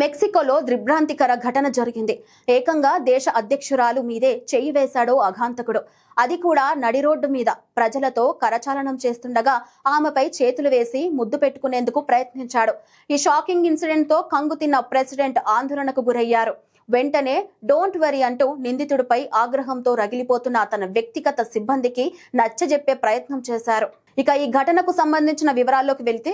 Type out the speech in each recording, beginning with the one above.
మెక్సికోలో దిగ్భ్రాంతికర ఘటన జరిగింది. ఏకంగా దేశ అధ్యక్షురాలు మీదే చెయ్యి వేశాడో అఘాంతకుడు. అది కూడా నడి రోడ్డు మీద. ప్రజలతో కరచాలనం చేస్తుండగా ఆమెపై చేతులు వేసి ముద్దు పెట్టుకునేందుకు ప్రయత్నించాడు. ఈ షాకింగ్ ఇన్సిడెంట్తో కంగుతిన్న ప్రెసిడెంట్ ఆందోళనకు గురయ్యారు. వెంటనే డోంట్ వరీ అంటూ నిందితుడిపై ఆగ్రహంతో రగిలిపోతున్న తన వ్యక్తిగత సిబ్బందికి నచ్చజెప్పే ప్రయత్నం చేశారు. ఇక ఈ ఘటనకు సంబంధించిన వివరాల్లోకి వెళ్తే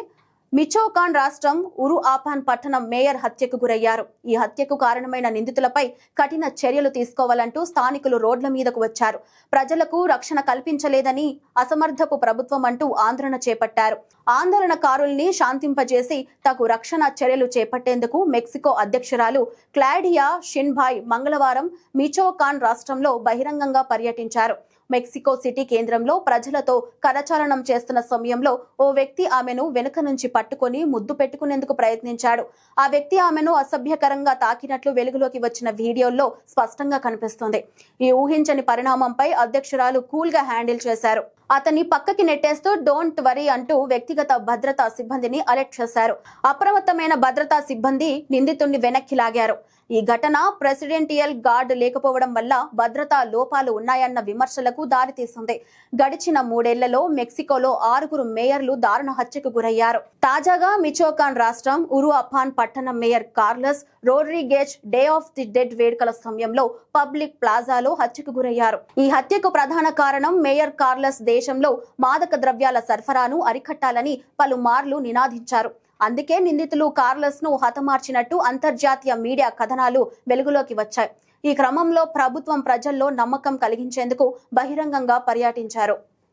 మిచోకాన్ రాష్ట్రం ఉరు ఆపాన్ పట్టణం మేయర్ హత్యకు గురయ్యారు. ఈ హత్యకు కారణమైన నిందితులపై కఠిన చర్యలు తీసుకోవాలంటూ స్థానికులు రోడ్ల మీదకు వచ్చారు. ప్రజలకు రక్షణ కల్పించలేదని అసమర్థపు ప్రభుత్వం అంటూ ఆందోళన చేపట్టారు. ఆందోళనకారుల్ని శాంతింపజేసి తగు రక్షణ చర్యలు చేపట్టేందుకు మెక్సికో అధ్యక్షురాలు క్లాడియా షిన్భాయ్ మంగళవారం మిచోకాన్ రాష్ట్రంలో బహిరంగంగా పర్యటించారు. మెక్సికో సిటీ కేంద్రంలో ప్రజలతో కరచాలనం చేస్తున్న సమయంలో ఓ వ్యక్తి ఆమెను వెనుక నుంచి పట్టుకొని ముద్దు పెట్టుకునేందుకు ప్రయత్నించాడు. ఆ వ్యక్తి ఆమెను అసభ్యకరంగా తాకినట్లు వెలుగులోకి వచ్చిన వీడియోల్లో స్పష్టంగా కనిపిస్తుంది. ఈ ఊహించని పరిణామంపై అధ్యక్షురాలు కూల్గా హ్యాండిల్ చేశారు. అతన్ని పక్కకి నెట్టేస్తూ డోంట్ వరీ అంటూ వ్యక్తిగత భద్రతా సిబ్బందిని అలర్ట్ చేశారు. అప్రమత్తమైన భద్రతా సిబ్బంది నిందితుడిని వెనక్కి లాగారు. ఈ ఘటన ప్రెసిడెంటియల్ గార్డ్ లేకపోవడం వల్ల భద్రతా లోపాలు ఉన్నాయన్న విమర్శలకు దారితీస్తుంది గడిచిన మూడేళ్ళలో మెక్సికోలో ఆరుగురు మేయర్లు దారుణ హత్యకు గురయ్యారు. తాజాగా మిచోకాన్ రాష్ట్రం ఉరు అపాన్ పట్టణం mayor Carlos Rodriguez day of the dead వేడుకల సమయంలో పబ్లిక్ ప్లాజాలో హత్యకు గురయ్యారు. ఈ హత్యకు ప్రధాన కారణం మేయర్ కార్లస్ దే దేశంలో మాదక ద్రవ్యాల సరఫరాను అరికట్టాలని పలుమార్లు నినాదించారు. అందుకే నిందితులు కార్లస్ను హతమార్చినట్టు అంతర్జాతీయ మీడియా కథనాలు వెలుగులోకి వచ్చాయి. ఈ క్రమంలో ప్రభుత్వం ప్రజల్లో నమ్మకం కలిగించేందుకు బహిరంగంగా పర్యటించారు.